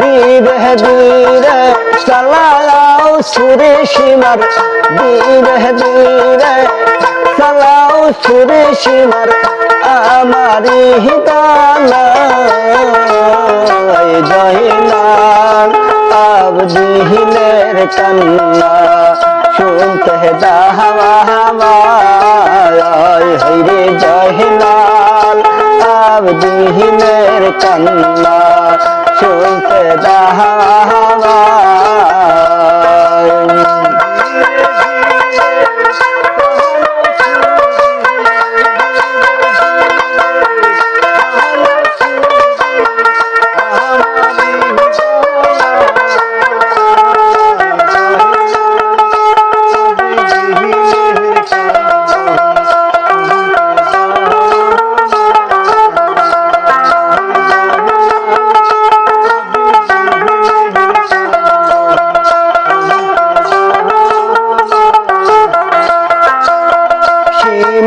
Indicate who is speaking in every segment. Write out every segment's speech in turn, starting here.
Speaker 1: ধীরে ধীরে চালাও সুরে সীমার ধীরে ধীরে চালাও সুরে সীমার, আমারি হিতানা জহিনান আবদিহিনের কন্না, শুনতে দাহবা হাওয়া হইরে জহিনাল আবদিহিনের কন্না। শুনতে দাহবা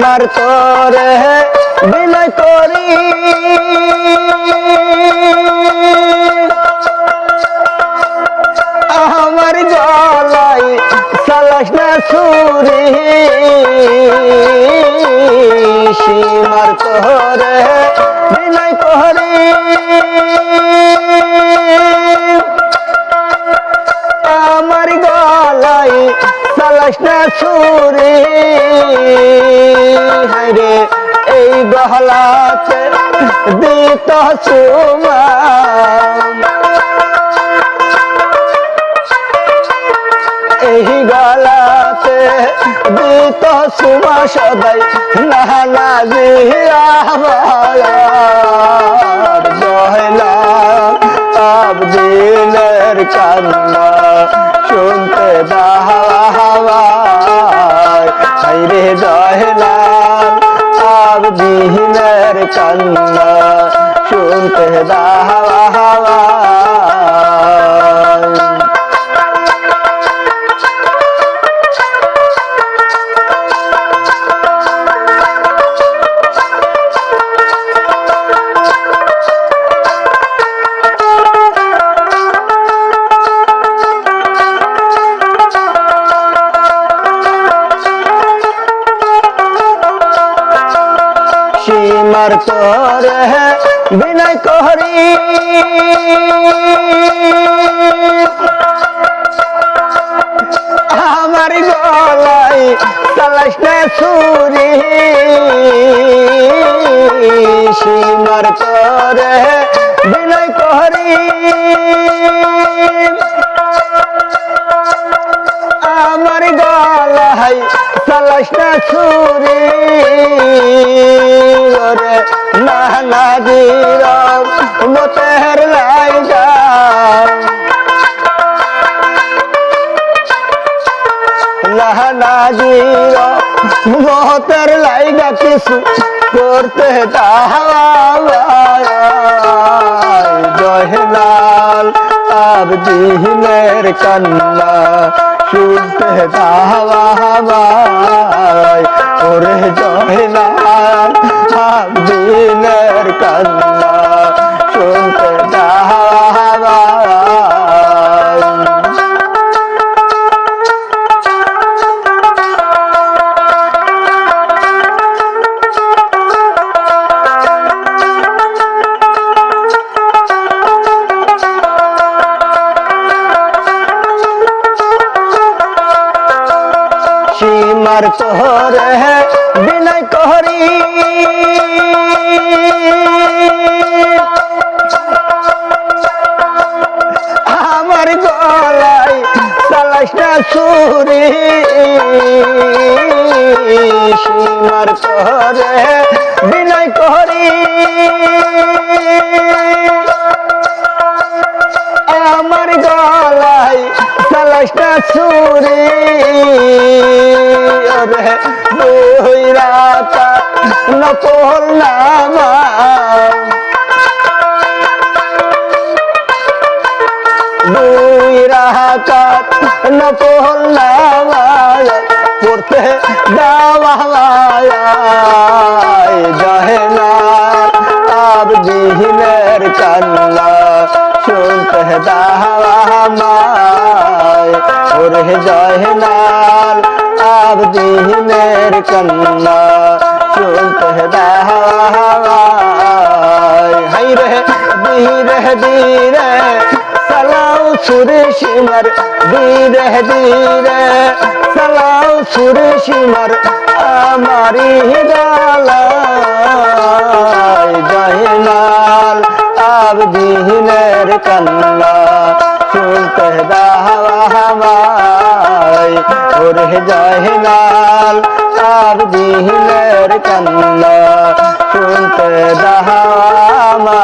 Speaker 1: সীমার তরে বিনয় করি। আমার গলাই সালাস না সুরি সীমার তরে বিনয় করি। আমার গলাই সালাস না সুরে এই দিত সুমা এই গলাতে দিত সুমা সদাই না না জয়লা আবদিনের কান্না আবদিনের কান্না শুনতে দাহাওয়ায় সীমার তরে বিনয় করি। আমার গলাই তালাশ সুরি সীমার তরে বিনয় করি। আমার গলাই না সুরি রে না না জির মতের লাইগা লাহানা জির মতের লাইগা কিছু করতে জয়লাল আর দিনের কান্না শুনতে দাওয়াই ওরে জয়লাল না। দিনের কান্না। সীমার তোহরে বিনয় করি আমার গলাই সালাস না সুরি। সীমার তোহরে বিনয় করি আমার গলাই সালাসটা ছুরি নকল নামা দুই রাকাত নকল নামা পড়তে দাওয়ায় জাহে না আব দিহিনের কান্না শুনতে দাওয়ামায় ওরে জয়নাল আবদিনের কন্না ধীরে সালাও সুরে সিমার ধীরে ধীরে সালাও সুরে সিমার আমারি দালাই জয়নাল আবদিনের কন্না শুনতে দাওয়ামাই ওরে জয়নাল আবদিনের কন্না শুনতে দাওয়ামাই